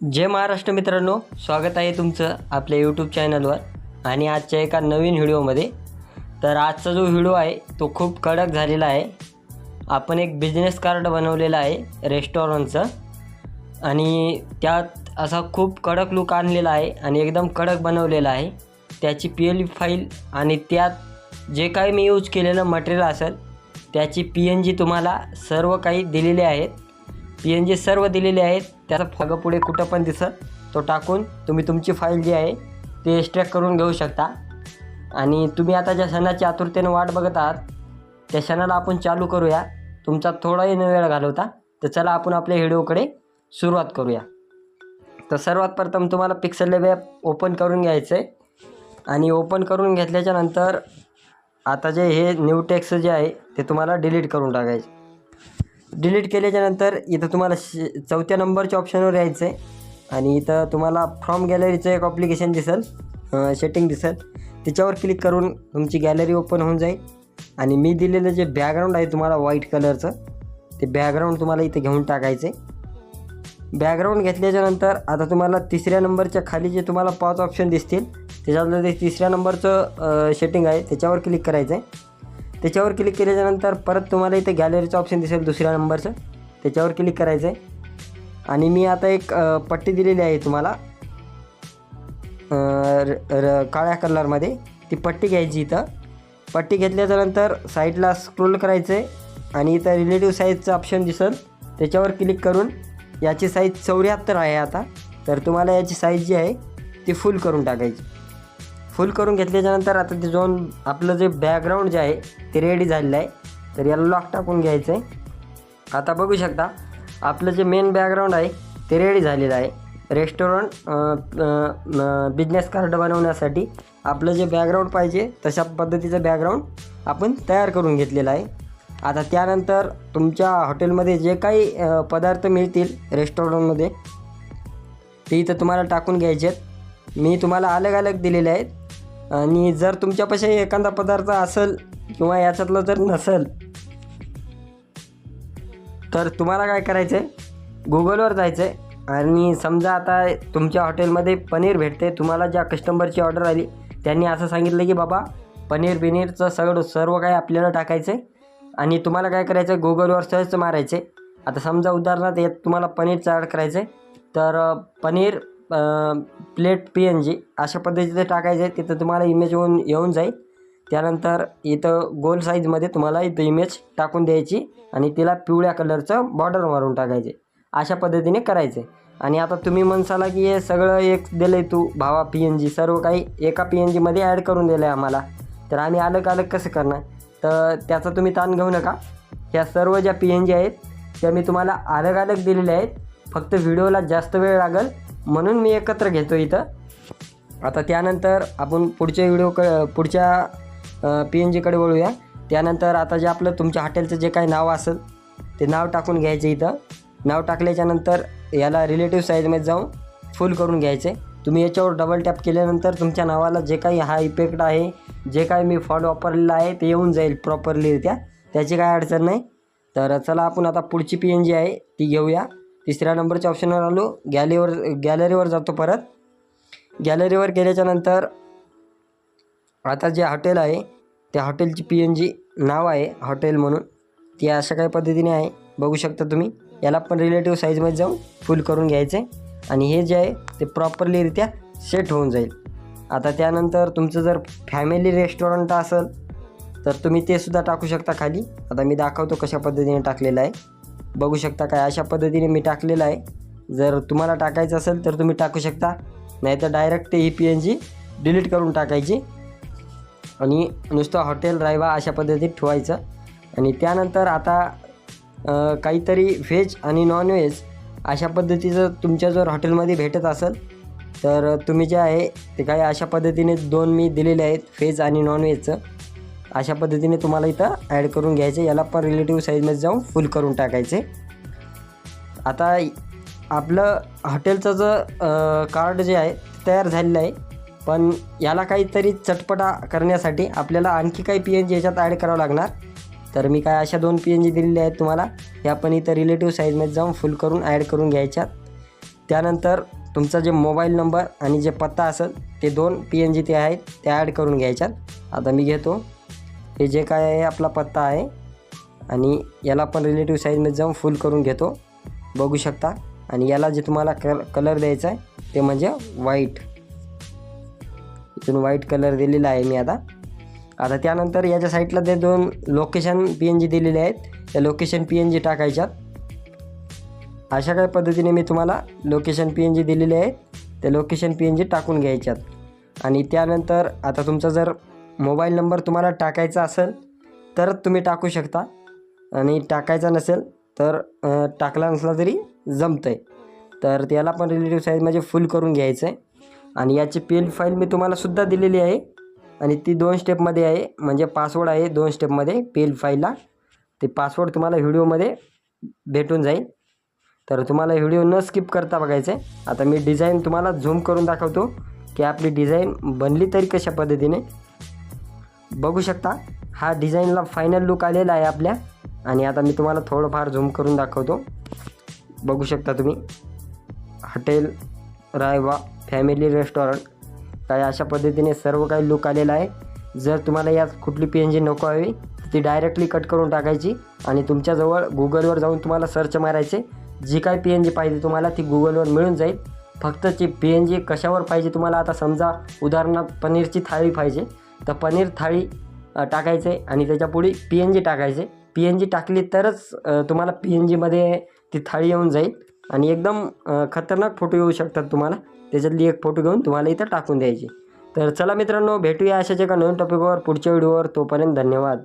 जय महाराष्ट्र मित्रांनो स्वागत आहे तुमचं आपल्या यूट्यूब चॅनलवर आणि आजच्या एका नवीन व्हिडिओमध्ये तर आजचा जो व्हिडिओ आहे तो खूप कडक झालेला आहे. आपण एक बिझनेस कार्ड बनवलेलं आहे रेस्टॉरंटचं आणि त्यात असा खूप कडक लुक आणलेला आहे आणि एकदम कडक बनवलेला आहे. त्याची पी एल फाईल आणि त्यात जे काही मी यूज केलेलं मटेरियल असेल त्याची पी एन जी तुम्हाला सर्व काही दिलेले आहेत. पी एन जी सर्व दिलेले आहेत. त्याचा फग पुढे कुठं पण दिसत तो टाकून तुम्ही तुमची फाईल जी आहे ते एक्स्ट्रॅक्ट करून घेऊ शकता. आणि तुम्ही आता ज्या क्षणाच्या आतुरतेनं वाट बघत आहात त्या क्षणाला आपण चालू करूया. तुमचा थोडाही न वेळ घालवता तर चला आपण आपल्या व्हिडिओकडे सुरुवात करूया. तर सर्वात प्रथम तुम्हाला पिक्सल लॅब ॲप ओपन करून घ्यायचं आहे आणि ओपन करून घेतल्याच्यानंतर आता जे हे न्यू टेक्स जे आहे ते तुम्हाला डिलीट करून टाकायचे. डिलीट केल्याच्यानंतर इथं तुम्हाला श चौथ्या नंबरच्या ऑप्शनवर यायचं आहे आणि इथं तुम्हाला फ्रॉम गॅलरीचं एक ॲप्लिकेशन दिसेल सेटिंग दिसेल. त्याच्यावर क्लिक करून तुमची गॅलरी ओपन होऊन जाईल. आणि मी दिलेलं जे बॅकग्राऊंड आहे तुम्हाला व्हाईट कलरचं ते बॅकग्राऊंड तुम्हाला इथं घेऊन टाकायचं आहे बॅकग्राऊंड घेतल्याच्यानंतर आता तुम्हाला तिसऱ्या नंबरच्या खाली जे तुम्हाला पाच ऑप्शन दिसतील त्याच्यातलं ते तिसऱ्या नंबरचं सेटिंग आहे त्याच्यावर क्लिक करायचं आहे त्याच्यावर क्लिक केल्याच्यानंतर परत तुम्हाला इथे गॅलरीचं ऑप्शन दिसेल दुसऱ्या नंबरचं त्याच्यावर क्लिक करायचं आहे आणि मी आता एक पट्टी दिलेली आहे तुम्हाला. र- र- काळ्या कलरमध्ये ती पट्टी घ्यायची इथं. पट्टी घेतल्याच्यानंतर साईडला स्क्रोल करायचं आहे आणि इथं रिलेटिव्ह साईजचं ऑप्शन दिसेल. त्याच्यावर क्लिक करून याची साईज चौऱ्याहत्तर आहे आता. तर तुम्हाला याची साईज जी आहे ती फुल करून टाकायची. फुल करून घेतल्याच्यानंतर आता ते जाऊन आपलं जे बॅकग्राऊंड जे आहे ते रेडी झालेलं आहे. तर याला लॉक टाकून घ्यायचं आहे आता बघू शकता आपलं जे मेन बॅकग्राऊंड आहे ते रेडी झालेलं आहे. रेस्टॉरंट बिझनेस कार्ड बनवण्यासाठी आपलं जे बॅकग्राऊंड पाहिजे तशा पद्धतीचं बॅकग्राऊंड आपण तयार करून घेतलेलं आहे. आता त्यानंतर तुमच्या हॉटेलमध्ये जे काही पदार्थ मिळतील रेस्टॉरंटमध्ये ते इथं तुम्हाला टाकून घ्यायचे आहेत मी तुम्हाला अलग अलग दिलेले आहेत. आणि जर तुमच्यापाशी एखादा पदार्थ असेल किंवा याच्यातलं जर नसेल तर तुम्हाला काय करायचं आहे गुगलवर जायचं आहे आणि समजा आता तुमच्या हॉटेलमध्ये पनीर भेटते तुम्हाला ज्या कस्टमरची ऑर्डर आली त्यांनी असं सांगितलं की बाबा पनीर बिनीरचं सगळं सर्व काही आपल्याला टाकायचं आहे आणि तुम्हाला काय करायचं आहे गुगलवर सर्च मारायचे आता समजा उदाहरणार्थ यात तुम्हाला पनीर चाड करायचं आहे तर paneer plate P N G अशा पद्धतीचं टाकायचं आहे तिथं तुम्हाला इमेज येऊन येऊन जाईल. त्यानंतर इथं गोल साईजमध्ये तुम्हाला इथं इमेज टाकून द्यायची आणि तिला पिवळ्या कलरचं बॉर्डर मारून टाकायचे. अशा पद्धतीने करायचे. आणि आता तुम्ही म्हणसाला की हे सगळं एक दिलं आहे तू भावा पी एन जी सर्व काही एका पी एन जीमध्ये ॲड करून दिलं आहे आम्हाला. तर आम्ही अलग अलग कसं करणार? तर त्याचा तुम्ही ताण घेऊ नका. ह्या सर्व ज्या पी एन जी आहेत त्या मी तुम्हाला अलग अलग दिलेल्या आहेत. फक्त व्हिडिओला जास्त वेळ लागेल. म्हणून मी एकत्र घेतो इथं. आता त्यानंतर आपण पुढच्या व्हिडिओ क पुढच्या पी एन जीकडे वळूया. त्यानंतर आता जे आपलं तुमच्या हॉटेलचं जे काही नाव असेल ते नाव टाकून घ्यायचं इथं. नाव टाकल्याच्यानंतर याला रिलेटिव्ह साईजमध्ये जाऊन फुल करून घ्यायचे. तुम्ही याच्यावर डबल टॅप केल्यानंतर तुमच्या नावाला जे काही हा इफेक्ट आहे जे काही मी फॉन्ट वापरलेला आहे ते येऊन जाईल प्रॉपरलीरित्या त्याची काय अडचण नाही. तर चला आपण आता पुढची पी एन जी आहे ती घेऊया. तिसऱ्या नंबरच्या ऑप्शनवर आलो. गॅलरीवर गॅलरीवर जातो परत. गॅलरीवर गेल्याच्यानंतर आता जे हॉटेल आहे त्या हॉटेलची पी एन जी नाव आहे हॉटेल म्हणून. ती अशा काही पद्धतीने आहे. बघू शकता तुम्ही. याला पण रिलेटिव्ह साईजमध्ये जाऊन फुल करून घ्यायचं. आहे आणि हे जे आहे ते प्रॉपरलीरित्या सेट होऊन जाईल. आता त्यानंतर तुमचं जर फॅमिली रेस्टॉरंट असेल तर तुम्ही ते सुद्धा टाकू शकता खाली. आता मी दाखवतो कशा पद्धतीने टाकलेलं आहे. बघू शकता काय अशा पद्धतीने मी टाकलेलं आहे. जर तुम्हाला टाकायचं असेल तर तुम्ही टाकू शकता. नाही तर डायरेक्ट ते ही पी एन जी डिलीट करून टाकायची. आणि नुसतं हॉटेल रायवा अशा पद्धतीत ठेवायचं. आणि त्यानंतर आता काहीतरी व्हेज आणि नॉनव्हेज अशा पद्धतीचं तुमच्या जर हॉटेलमध्ये भेटत असेल तर तुम्ही जे आहे ते काही अशा पद्धतीने दोन मी दिलेले आहेत व्हेज आणि नॉनव्हेजचं अशा पद्धतीने तुम्हाला इथं ॲड करून घ्यायचे. याला पण रिलेटिव्ह साईजमध्ये जाऊन फुल करून टाकायचे. आता आपलं हॉटेलचं जर कार्ड जे आहे तयार झालेलं आहे. पण याला काहीतरी चटपटा करण्यासाठी आपल्याला आणखी काही पी एन जी याच्यात ॲड करावं लागणार. तर मी काय अशा दोन पी एन जी दिलेल्या आहेत तुम्हाला. या पण इथं रिलेटिव्ह साईजमध्ये जाऊन फुल करून ॲड करून घ्यायच्यात. त्यानंतर तुमचा जे मोबाईल नंबर आणि जे पत्ता असेल ते दोन पी एन जी ते आहेत ते ॲड करून घ्यायच्यात. आता मी घेतो. हे जे काय आहे आपला पत्ता आहे. आणि याला पण रिलेटिव्ह साईजमध्ये जाऊन फुल करून घेतो. बघू शकता. आणि याला जे तुम्हाला कल कलर द्यायचा आहे ते म्हणजे व्हाईट इथून व्हाईट कलर दिलेला आहे मी आता. आता त्यानंतर याच्या साईडला ते दोन लोकेशन पी एन जी दिलेले आहेत. त्या लोकेशन पी एन जी टाकायच्यात. अशा काही पद्धतीने मी तुम्हाला लोकेशन पी एन जी दिलेले आहेत. त्या लोकेशन पी एन जी टाकून घ्यायच्यात. आणि त्यानंतर आता तुमचा जर मोबाईल नंबर तुम्हाला टाकायचा असेल तरच तुम्ही टाकू शकता. आणि टाकायचा नसेल तर टाकला नसला तरी जमतं आहे तर त्याला पण रिलेटिव्ह साईज म्हणजे फुल करून घ्यायचं आहे आणि याची पी एल फाईल मी तुम्हाला सुद्धा दिलेली आहे. आणि ती दोन स्टेपमध्ये आहे म्हणजे पासवर्ड आहे दोन स्टेपमध्ये पी एल फाईलला ते पासवर्ड तुम्हाला व्हिडिओमध्ये भेटून जाईल. तर तुम्हाला व्हिडिओ न स्किप करता बघायचं आहे आता मी डिझाईन तुम्हाला झूम करून दाखवतो की आपली डिझाईन बनली तरी कशा पद्धतीने. बघू शकता. हा डिझाईनला फायनल लुक आलेला आहे आपल्या. आणि आता मी तुम्हाला थोडंफार झूम करून दाखवतो. बघू शकता तुम्ही. हॉटेल रायवा फॅमिली रेस्टॉरंट काय अशा पद्धतीने सर्व काही लुक आलेला आहे. जर तुम्हाला यात कुठली पी एन जी नको हवी ती डायरेक्टली कट करून टाकायची. आणि तुमच्याजवळ गुगलवर जाऊन तुम्हाला सर्च मारायचे. जी काय पी एन जी पाहिजे तुम्हाला ती गुगलवर मिळून जाईल. फक्त ती पी एन जी कशावर पाहिजे तुम्हाला आता समजा उदाहरणार्थ पनीरची थाळी पाहिजे. तर पनीर थाळी टाकायचे आणि त्याच्यापुढे पी एन जी टाकायचे. पी एन जी टाकली तरच तुम्हाला पी एन जीमध्ये ती थाळी येऊन जाईल आणि एकदम खतरनाक फोटो येऊ शकतात तुम्हाला. त्याच्यातली एक फोटो घेऊन तुम्हाला इथं टाकून द्यायची. तर चला मित्रांनो भेटूया अशाच एका नवीन टॉपिकवर पुढच्या व्हिडिओवर तोपर्यंत धन्यवाद.